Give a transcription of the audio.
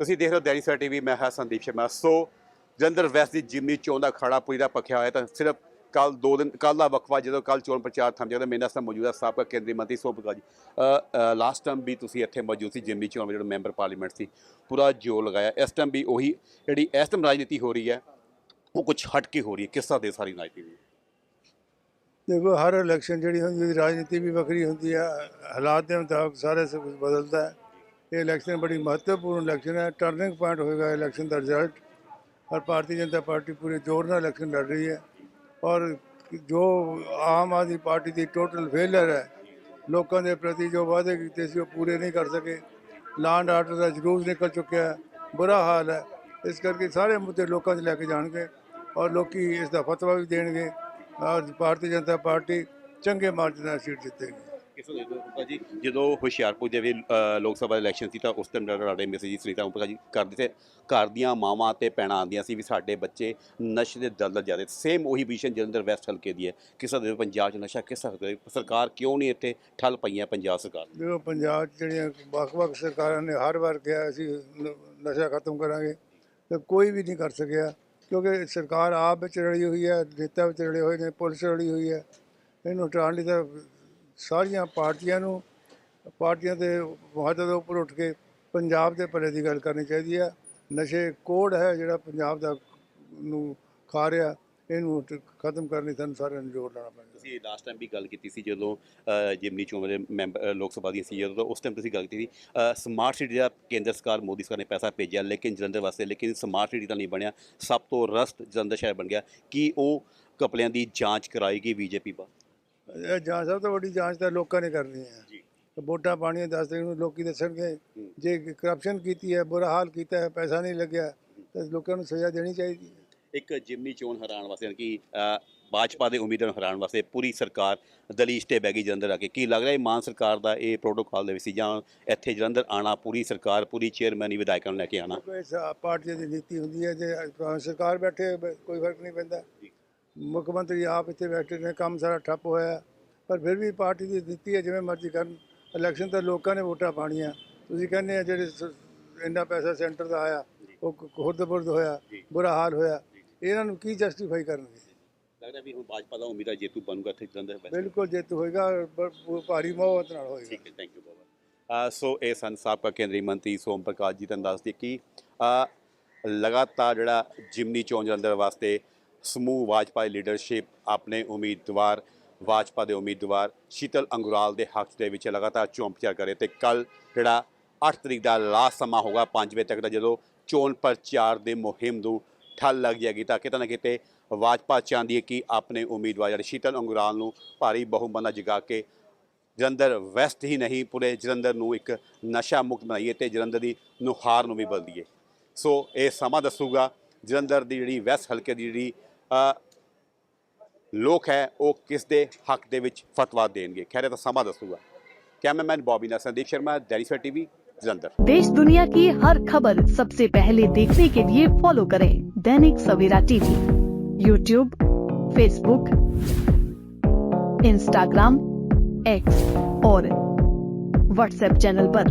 ਤੁਸੀਂ ਦੇਖ ਰਹੇ ਹੋ ਦੈਨਿਕ ਸਵੇਰਾ ਟੀਵੀ, ਮੈਂ ਹਾਂ ਸੰਦੀਪ ਸ਼ਰਮਾ। ਸੋ ਜਲੰਧਰ ਵੈਸਟ ਦੀ ਜਿਮਨੀ ਚੋਣ ਦਾ ਖੜਾ ਪੂਰੀ ਦਾ ਪੱਖਿਆ ਹੋਇਆ ਤਾਂ ਸਿਰਫ ਕੱਲ ਦੋ ਦਿਨ ਕੱਲ ਦਾ ਵਕਫਾ ਜਦੋਂ ਕੱਲ ਚੋਣ ਪ੍ਰਚਾਰ ਥੰਮ ਜਾਂਦਾ ਮੇਰੇ ਨਾਲ ਮੌਜੂਦਾ ਸਾਬਕਾ ਕੇਂਦਰੀ ਮੰਤਰੀ ਸੋਮ ਪ੍ਰਕਾਸ਼ ਜੀ ਲਾਸਟ ਟਾਈਮ ਵੀ ਤੁਸੀਂ ਇੱਥੇ ਮੌਜੂਦ ਸੀ ਜਿਮਨੀ ਚੋਣ ਜਿਹੜਾ ਮੈਂਬਰ ਪਾਰਲੀਮੈਂਟ ਸੀ, ਪੂਰਾ ਜੋਰ ਲਗਾਇਆ। ਇਸ ਟਾਈਮ ਵੀ ਉਹੀ ਜਿਹੜੀ ਇਸ ਟਾਈਮ ਰਾਜਨੀਤੀ ਹੋ ਰਹੀ ਹੈ, ਉਹ ਕੁਝ ਹਟ ਕੇ ਹੋ ਰਹੀ ਹੈ। ਕਿਸ ਤਰ੍ਹਾਂ ਦੇ ਸਾਰੀ ਰਾਜਨੀਤੀ ਦੀ? ਦੇਖੋ, ਹਰ ਇਲੈਕਸ਼ਨ ਜਿਹੜੀ ਹੁੰਦੀ ਉਹਦੀ ਰਾਜਨੀਤੀ ਵੀ ਵੱਖਰੀ ਹੁੰਦੀ ਹੈ, ਹਾਲਾਤ ਦੇ ਮੁਤਾਬਕ ਸਾਰੇ ਸਭ ਕੁਝ ਬਦਲਦਾ ਹੈ। ਇਹ ਇਲੈਕਸ਼ਨ ਬੜੀ ਮਹੱਤਵਪੂਰਨ ਇਲੈਕਸ਼ਨ ਹੈ। ਟਰਨਿੰਗ ਪੁਆਇੰਟ ਹੋਏਗਾ ਇਲੈਕਸ਼ਨ ਦਾ ਰਿਜ਼ਲਟ ਔਰ ਭਾਰਤੀ ਜਨਤਾ ਪਾਰਟੀ ਪੂਰੇ ਜ਼ੋਰ ਨਾਲ ਇਲੈਕਸ਼ਨ ਲੜ ਰਹੀ ਹੈ। ਔਰ ਜੋ ਆਮ ਆਦਮੀ ਪਾਰਟੀ ਦੀ ਟੋਟਲ ਫੇਲਰ ਹੈ, ਲੋਕਾਂ ਦੇ ਪ੍ਰਤੀ ਜੋ ਵਾਅਦੇ ਕੀਤੇ ਸੀ ਉਹ ਪੂਰੇ ਨਹੀਂ ਕਰ ਸਕੇ। ਲਾਂਡ ਆਰਡਰ ਦਾ ਜਲੂਸ ਨਿਕਲ ਚੁੱਕਿਆ ਹੈ। ਬੁਰਾ ਹਾਲ ਹੈ। ਇਸ ਕਰਕੇ ਸਾਰੇ ਮੁੱਦੇ ਲੋਕਾਂ 'ਚ ਲੈ ਕੇ ਜਾਣਗੇ ਔਰ ਲੋਕੀ ਇਸ ਦਾ ਫਤਵਾ ਵੀ ਦੇਣਗੇ। ਔਰ ਭਾਰਤੀ ਜਨਤਾ ਪਾਰਟੀ ਚੰਗੇ ਮਾਰਜਨ ਨਾਲ ਸੀਟ ਜਿੱਤੇਗੀ। ਭਾਅ ਜੀ ਜਦੋਂ ਹੁਸ਼ਿਆਰਪੁਰ ਦੇ ਵੀ ਅ, ਲੋਕ ਸਭਾ ਇਲੈਕਸ਼ਨ ਸੀ ਤਾਂ ਉਸ ਟਾਈਮ ਰਾੜੇ ਮੈਸੇਜ ਜੀ ਸੁਨੀਤਾ ਭਾਅ ਜੀ ਕਰਦੇ ਤੇ ਘਰ ਦੀਆਂ ਮਾਵਾਂ ਤੇ ਭੈਣਾਂ ਆਉਂਦੀਆਂ ਸੀ ਵੀ ਸਾਡੇ ਬੱਚੇ ਨਸ਼ੇ ਦੇ ਦਲਦਲ ਜਾਂਦੇ ਸੇਮ ਉਹੀ ਵਿਸ਼ਨ ਜਲੰਧਰ ਵੈਸਟ ਹਲਕੇ ਦੀ ਹੈ। ਕਿਸ ਤਰ੍ਹਾਂ ਦੇ ਪੰਜਾਬ 'ਚ ਨਸ਼ਾ ਕਿਸ ਤਰ੍ਹਾਂ ਦੇ ਸਰਕਾਰ ਕਿਉਂ ਨਹੀਂ ਇੱਥੇ ਠੱਲ ਪਈਆਂ ਪੰਜਾਬ ਸਰਕਾਰ ਦੇਖੋ ਪੰਜਾਬ 'ਚ ਜਿਹੜੀਆਂ ਵੱਖ-ਵੱਖ ਸਰਕਾਰਾਂ ਨੇ ਹਰ ਵਾਰ ਕਿਹਾ ਅਸੀਂ ਨ- ਨਸ਼ਾ ਖਤਮ ਕਰਾਂਗੇ ਤੇ ਕੋਈ ਵੀ ਨਹੀਂ ਕਰ ਸਕਿਆ। ਕਿਉਂਕਿ ਸਰਕਾਰ ਆਪ ਵਿੱਚ ਰਲੀ ਹੋਈ ਹੈ ਨੇਤਾ ਵਿੱਚ ਰਲੇ ਹੋਏ ਨੇ ਪੁਲਿਸ ਰਲੀ ਹੋਈ ਹੈ। ਇਹਨੂੰ ਹਟਾਉਣ ਲਈ ਤਾਂ ਸਾਰੀਆਂ ਪਾਰਟੀਆਂ ਨੂੰ, ਪਾਰਟੀਆਂ ਦੇ ਮਹੱਤਵ ਦੇ ਉੱਪਰ ਉੱਠ ਕੇ ਪੰਜਾਬ ਦੇ ਭਲੇ ਦੀ ਗੱਲ ਕਰਨੀ ਚਾਹੀਦੀ ਹੈ ਨਸ਼ੇ ਕੋਡ ਹੈ ਜਿਹੜਾ ਪੰਜਾਬ ਦਾ ਨੂੰ ਖਾ ਰਿਹਾ, ਇਹਨੂੰ ਟ- ਖਤਮ ਕਰਨੀ ਸਾਨੂੰ ਸਾਰਿਆਂ ਨੂੰ ਜ਼ੋਰ ਲਾਉਣਾ ਪੈਂਦਾ। ਤੁਸੀਂ ਲਾਸਟ ਟਾਈਮ ਵੀ ਗੱਲ ਕੀਤੀ ਸੀ ਜਦੋਂ ਜਿਮਨੀ ਚੋਣ ਦੇ ਮੈਂਬਰ ਲੋਕ ਸਭਾ ਦੀਆਂ ਸੀ ਜਦੋਂ, ਉਸ ਟਾਈਮ ਤੁਸੀਂ ਗੱਲ ਕੀਤੀ ਸੀ ਸਮਾਰਟ ਸਿਟੀ ਦਾ ਕੇਂਦਰ ਸਰਕਾਰ ਮੋਦੀ ਸਰਕਾਰ ਨੇ ਪੈਸਾ ਭੇਜਿਆ, ਲੇਕਿਨ ਜਲੰਧਰ ਵਾਸਤੇ, ਲੇਕਿਨ ਸਮਾਰਟ ਸਿਟੀ ਤਾਂ ਨਹੀਂ ਬਣਿਆ, ਸਭ ਤੋਂ ਰਸਟ ਜਲੰਧਰ ਸ਼ਹਿਰ ਬਣ ਗਿਆ। ਕਿ ਉਹ ਕਪਲਿਆਂ ਦੀ ਜਾਂਚ ਕਰਾਏਗੀ ਬੀਜੇਪੀ ਬਾ ਇਹ ਜਾਂਚ ਸਭ ਤੋਂ ਵੱਡੀ ਜਾਂਚ ਤਾਂ ਲੋਕਾਂ ਨੇ ਕਰਨੀ ਹੈ। ਜੀ। ਵੋਟਾਂ ਪਾਣੀਆਂ ਦਸ ਤਰੀਕ ਨੂੰ ਲੋਕੀ ਦੱਸਣਗੇ। ਹੂੰ। ਜੇ ਕਰਪਸ਼ਨ ਕੀਤੀ ਹੈ ਬੁਰਾ ਹਾਲ ਕੀਤਾ ਹੈ ਪੈਸਾ ਨਹੀਂ ਲੱਗਿਆ ਤਾਂ ਲੋਕਾਂ ਨੂੰ ਸਜ਼ਾ ਦੇਣੀ ਚਾਹੀਦੀ ਹੈ। ਇੱਕ ਜਿਮਨੀ ਚੋਣ ਹਰਾਉਣ ਵਾਸਤੇ ਕਿ ਭਾਜਪਾ ਦੇ ਉਮੀਦਵਾਰ ਹਰਾਉਣ ਵਾਸਤੇ ਪੂਰੀ ਸਰਕਾਰ ਦਲੀਸ਼ ਤੇ ਬਹਿ ਗਈ ਜਲੰਧਰ ਆ ਕੇ ਕੀ ਲੱਗ ਰਿਹਾ ਇਹ ਮਾਨ ਸਰਕਾਰ ਦਾ ਇਹ ਪ੍ਰੋਟੋਕਾਲ ਦੇ ਵਿੱਚ ਸੀ ਜਾਂ ਇੱਥੇ ਜਲੰਧਰ ਆਣਾ ਪੂਰੀ ਸਰਕਾਰ ਪੂਰੀ ਚੇਅਰਮੈਨੀ ਵਿਧਾਇਕਾਂ ਨੂੰ ਲੈ ਕੇ ਆਣਾ? ਪਾਰਟੀ ਦੀ ਨੀਤੀ ਹੁੰਦੀ ਹੈ ਜੇ ਸਰਕਾਰ ਬੈਠੇ ਕੋਈ ਫ਼ਰਕ ਨਹੀਂ ਪੈਂਦਾ। ਮੁੱਖ ਮੰਤਰੀ ਆਪ ਇੱਥੇ ਬੈਠੇ ਨੇ ਕੰਮ ਸਾਰਾ ਠੱਪ ਹੋਇਆ। ਪਰ ਫਿਰ ਵੀ ਪਾਰਟੀ ਦੀ ਨੀਤੀ ਹੈ ਜਿਵੇਂ ਮਰਜ਼ੀ ਕਰਨ। ਇਲੈਕਸ਼ਨ ਤਾਂ ਲੋਕਾਂ ਨੇ ਵੋਟਾਂ ਪਾਣੀਆਂ ਤੁਸੀਂ ਕਹਿੰਦੇ ਆ ਜਿਹੜੇ ਸ- ਇੰਨਾ ਪੈਸਾ ਸੈਂਟਰ ਦਾ ਆਇਆ ਉਹ ਖੁਰਦ-ਬੁਰਦ ਹੋਇਆ ਜੀ। ਬੁਰਾ ਹਾਲ ਹੋਇਆ। ਇਹਨਾਂ ਨੂੰ ਕੀ ਜਸਟੀਫਾਈ ਕਰਨਗੇ? ਲੱਗ ਰਿਹਾ ਵੀ ਹੁਣ ਭਾਜਪਾ ਦਾ ਉਮੀਦਵਾਰ ਜੇਤੂ ਬਣੂਗਾ ਇੱਥੇ ਜਲੰਧਰ ਵੈਸਟ ਬਿਲਕੁਲ ਜਿੱਤ ਹੋਏਗਾ ਬ- ਭਾਰੀ ਮੌਤ ਨਾਲ ਹੋਏਗਾ। ਠੀਕ ਹੈ ਥੈਂਕ ਯੂ ਬਾਬਾ ਸੋ ਇਹ ਸਨ ਸਾਬਕਾ ਕੇਂਦਰੀ ਮੰਤਰੀ ਸੋਮ ਪ੍ਰਕਾਸ਼ ਜੀ ਤੁਹਾਨੂੰ ਦੱਸਦੇ ਕਿ ਅ, ਲਗਾਤਾਰ ਜਿਹੜਾ ਜਿਮਨੀ ਚੋਣ ਜਲੰਧਰ ਵਾਸਤੇ ਸਮੂਹ ਭਾਜਪਾ ਦੀ ਲੀਡਰਸ਼ਿਪ ਆਪਣੇ ਉਮੀਦਵਾਰ, ਵਾਜਪਾ ਦੇ ਉਮੀਦਵਾਰ ਸ਼ੀਤਲ ਅੰਗੁਰਾਲ ਦੇ ਹੱਕ ਦੇ ਵਿੱਚ ਲਗਾਤਾਰ ਚੋਣ ਪ੍ਰਚਾਰ ਕਰੇ ਤੇ ਕੱਲ ਜਿਹੜਾ 8 ਤਰੀਕ ਦਾ ਲਾਸਟ ਸਮਾਂ ਹੋਗਾ 5 ਵਜੇ ਤੱਕ ਦਾ ਜਦੋਂ ਚੋਣ ਪ੍ਰਚਾਰ ਦੇ ਮੁਹਿੰਮ ਨੂੰ ਠੱਲ ਲੱਗ ਜਾਏਗੀ ਤਾਂ ਕਿਤੇ ਨਾ ਕਿਤੇ ਵਾਜਪਾ ਚਾਹੁੰਦੀ ਹੈ ਕਿ ਆਪਣੇ ਉਮੀਦਵਾਰ ਜਿਹੜੇ ਸ਼ੀਤਲ ਅੰਗੁਰਾਲ ਨੂੰ ਭਾਰੀ ਬਹੁਮਤ ਨਾਲ ਜਿਗਾ ਕੇ ਜਲੰਧਰ ਵੈਸਟ ਹੀ ਨਹੀਂ, ਪੂਰੇ ਜਲੰਧਰ ਨੂੰ ਇੱਕ ਨਸ਼ਾ ਮੁਕਤ ਬਣਾਈਏ ਤੇ ਜਲੰਧਰ ਦੀ ਨੁਹਾਰ ਨੂੰ ਵੀ ਬਦਲੀਏ। ਸੋ ਇਹ ਸਮਾਂ ਦੱਸੂਗਾ ਜਲੰਧਰ ਦੀ ਜਿਹੜੀ ਵੈਸਟ ਹਲਕੇ ਦੀ ਜਿਹੜੀ ਲੋਕ ਹੈ ਉਹ ਕਿਸ ਦੇ ਹੱਕ ਦੇ ਵਿੱਚ ਫਤਵਾ ਦੇਣਗੇ ਖੈਰ ਤਾਂ ਸਮਾਂ ਦੱਸੂਗਾ कैमरामैन बॉबी ना संदीप शर्मा डेलीसर टीवी जलंधर देश दुनिया की हर खबर सबसे पहले देखने के लिए फॉलो करें Dainik Savera TV YouTube Facebook Instagram X और व्हाट्सएप चैनल पर।